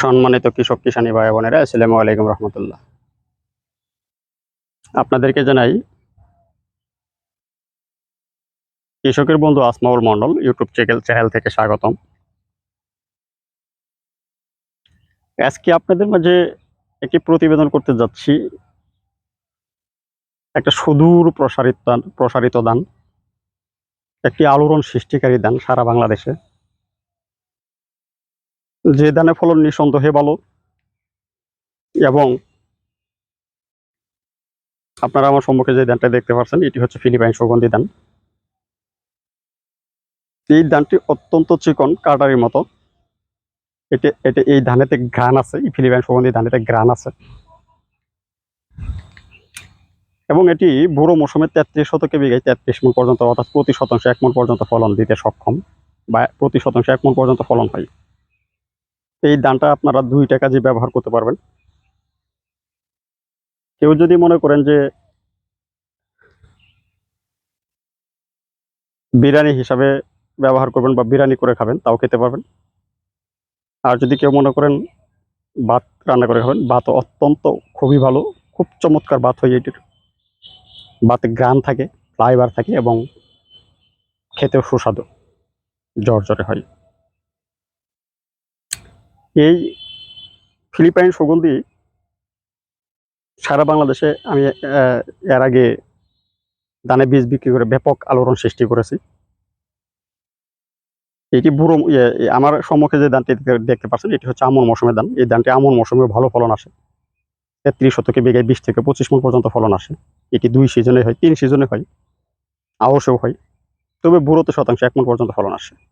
সম্মানিত কৃষক কিষানী ভাই বোনেরা, আসসালামু আলাইকুম রহমতুল্লাহ। আপনাদেরকে জানাই, কৃষকের বন্ধু Asmaul Mondal YouTube channel channel থেকে স্বাগতম। আজকে আপনাদের মাঝে একটি প্রতিবেদন করতে যাচ্ছি। একটা সুদূর প্রসারিত প্রসারিত দান একটি আলোড়ন সৃষ্টিকারী দান সারা বাংলাদেশে। যে ধানে ফলন নিঃসন্দেহে ভালো এবং আপনারা আমার সম্মুখে যে ধানটা দেখতে পাচ্ছেন, এটি হচ্ছে ফিলিপাইন সুগন্ধি ধান। এই ধানটি অত্যন্ত চিকন, কাটারির মতো। এটি এটি এই ধানেতে গ্রান আছে, এই ফিলিপাইন সুগন্ধি ধানেতে গ্রান আছে। এবং এটি বুড়ো মৌসুমে তেত্রিশ শতকে বিঘায় তেত্রিশ মন পর্যন্ত, অর্থাৎ প্রতি শতাংশ এক মন পর্যন্ত ফলন দিতে সক্ষম, বা প্রতি শতাংশ এক মন পর্যন্ত ফলন হয়। এই দানটা আপনারা দুইটা কাজে ব্যবহার করতে পারবেন। কেউ যদি মনে করেন যে বিরিয়ানি হিসাবে ব্যবহার করবেন বা বিরিয়ানি করে খাবেন, তাও খেতে পারবেন। আর যদি কেউ মনে করেন ভাত রান্না করে খাবেন, ভাত অত্যন্ত খুবই ভালো, খুব চমৎকার ভাত হয় এটির। ভাতে গ্রান থাকে ফ্লাইবার থাকে এবং খেতেও সুস্বাদু জর্জরে হয়। এই ফিলিপাইন সুগন্ধি সারা বাংলাদেশে আমি এর আগে দানে বীজ বিক্রি করে ব্যাপক আলোড়ন সৃষ্টি করেছি। এটি বুড়ো আমার সম্মুখে যে ধানটি দেখতে- পাচ্ছেন, এটি হচ্ছে আমন মৌসুমের ধান এই ধানটি আমন মৌসুমে ভালো ফলন আসে। তেত্রিশ শতকে বিঘায় বিশ থেকে পঁচিশ মন পর্যন্ত ফলন আসে। এটি দুই সিজনে হয়, তিন সিজনে হয় আওসেও হয়। তবে বুড়োতে শতাংশ এক মন পর্যন্ত ফলন আসে।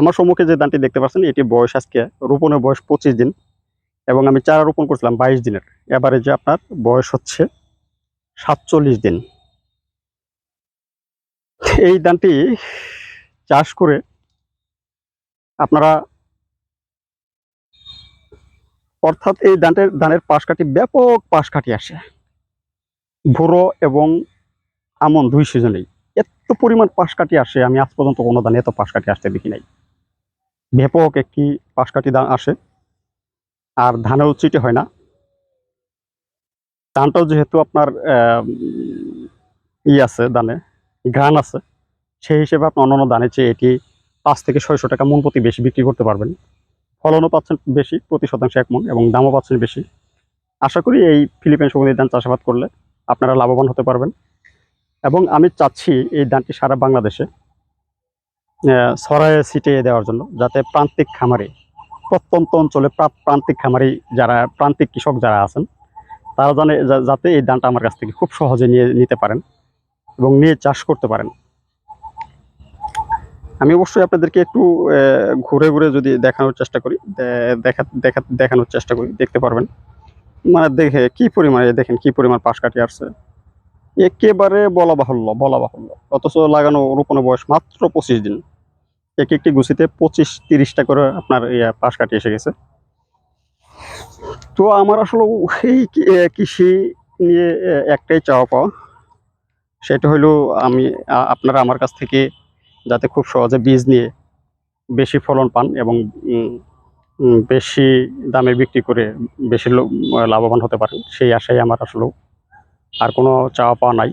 আমার সম্মুখে যে ধানটি দেখতে পাচ্ছেন, এটি বয়স আজকে, রোপণের বয়স পঁচিশ দিন এবং আমি চারা রোপণ করছিলাম বাইশ দিনের। এবারে যে আপনার বয়স হচ্ছে সাতচল্লিশ দিন। এই ধানটি চাষ করে আপনারা অর্থাৎ এই ধানের পাশ কাঠি ব্যাপক পাশ কাঠি আসে। ভুরো এবং আমন দুই সিজনেই। এত পরিমাণ পাশ কাঠি আসে, আমি আজ পর্যন্ত কোনো ধানে এত পাশ কাঠি আসতে দেখি নাই। ব্যাপক একটি পাশ কাঠি ধান আসে। আর ধানেও চিটে হয় না। ধানটাও যেহেতু আপনার ই আছে ধানে, ঘ্রাণ আছে, সেই হিসেবে আপনি অন্যান্য ধানের চেয়ে এটি পাঁচ থেকে ছয়শো টাকা মন প্রতি বেশি বিক্রি করতে পারবেন। ফলনও পাচ্ছেন বেশি, প্রতি শতাংশ এক মন এবং দামও পাচ্ছেন বেশি। আশা করি এই ফিলিপাইন সুগন্ধি ধান চাষাবাদ করলে আপনারা লাভবান হতে পারবেন। এবং আমি চাচ্ছি এই ধানটি সারা বাংলাদেশে ছড়ায় ছিটিয়ে দেওয়ার জন্য, যাতে প্রান্তিক খামারি, প্রত্যন্ত অঞ্চলে প্রা- প্রান্তিক খামারি যারা, প্রান্তিক কৃষক যারা আছেন, তারা জানে যাতে এই ধানটা আমার কাছ থেকে খুব সহজে নিয়ে নিতে পারেন এবং নিয়ে চাষ করতে পারেন। আমি অবশ্যই আপনাদেরকে একটু ঘুরে ঘুরে যদি দেখানোর চেষ্টা করি দেখা দেখা দেখানোর চেষ্টা করি, দেখতে পারবেন। মানে দেখে কি পরিমাণে, দেখেন কি পরিমাণ পাশ কাটি আসছে। একেবারে বলা বাহুল্য বলা বাহুল্য। অথচ লাগানো রোপণের বয়স মাত্র পঁচিশ দিন। এক একটি গুছিতে পঁচিশ, তিরিশটা করে আপনার ইয়া পাশ কাটিয়ে এসে গেছে। তো আমার আসলে এই কৃষি নিয়ে একটাই চাওয়া পাওয়া। সেটা হলো আমি আপনারা আমার কাছ থেকে যাতে খুব সহজে বীজ নিয়ে বেশি ফলন পান এবং বেশি দামে বিক্রি করে বেশি লাভবান হতে পারেন, সেই আশাই আমার আসলে আর কোনো চাওয়া পাওয়া নাই।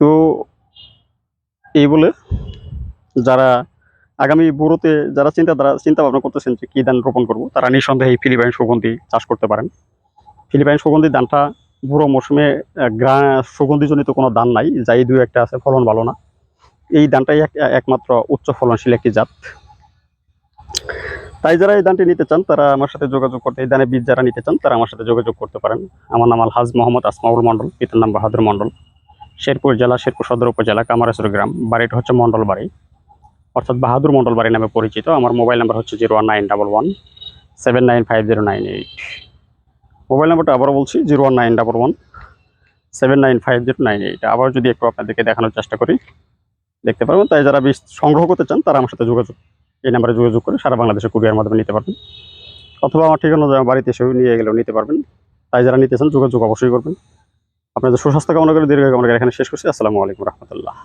তো এই বলে যারা আগামী বুড়োতে যারা চিন্তা দ্বারা চিন্তা ভাবনা করতেছেন যে কী ধান রোপণ করব, তারা নিঃসন্দেহে এই ফিলিপাইন সুগন্ধি চাষ করতে পারেন। ফিলিপাইন সুগন্ধি ধানটা বুড়ো মৌসুমে গ্রা, সুগন্ধিজনিত কোনো ধান নাই, যাই দু একটা আছে, ফলন ভালো না। এই ধানটাই এক, একমাত্র উচ্চ ফলনশীল একটি জাত। তাই যারা এই দানটি নিতে চান, তারা আমার সাথে যোগাযোগ করতে এই ধানের বীজ যারা নিতে চান, তারা আমার সাথে যোগাযোগ করতে পারেন। আমার নাম আলহাজ মোহাম্মদ আসমাউল মণ্ডল, পিতার নাম বাহাদুর মণ্ডল। শেরপুর জেলা, শেরপুর সদর উপজেলা, কামারেশ্বর গ্রাম। বাড়িটা হচ্ছে মণ্ডল বাড়ি। অর্থাৎ বাহাদুর মণ্ডল বাড়ি নামে পরিচিত। আমার মোবাইল নাম্বার হচ্ছে zero nine double one seven nine five zero nine eight. Mobile নাম্বারটা আবারও বলছি, zero one nine double one seven nine five zero nine eight. আবার যদি একটু আপনাদেরকে দেখানোর চেষ্টা করি, দেখতে পারবেন। তাই যারা বীজ সংগ্রহ করতে চান, তারা আমার সাথে যোগাযোগ এই নাম্বারে যোগাযোগ করে সারা বাংলাদেশে কুরিয়ার মাধ্যমে নিতে পারবেন। অথবা আমার ঠিকানা বাড়িতে এসেও নিয়ে গেলেও নিতে পারবেন। তাই যারা নিতে চান যোগাযোগ অবশ্যই করবেন। আপনাদের সুস্বাস্থ্য কামনা করে দীর্ঘ কামনা করে এখানে শেষ করছি। আসসালামু আলাইকুম রহমতুল্লাহ।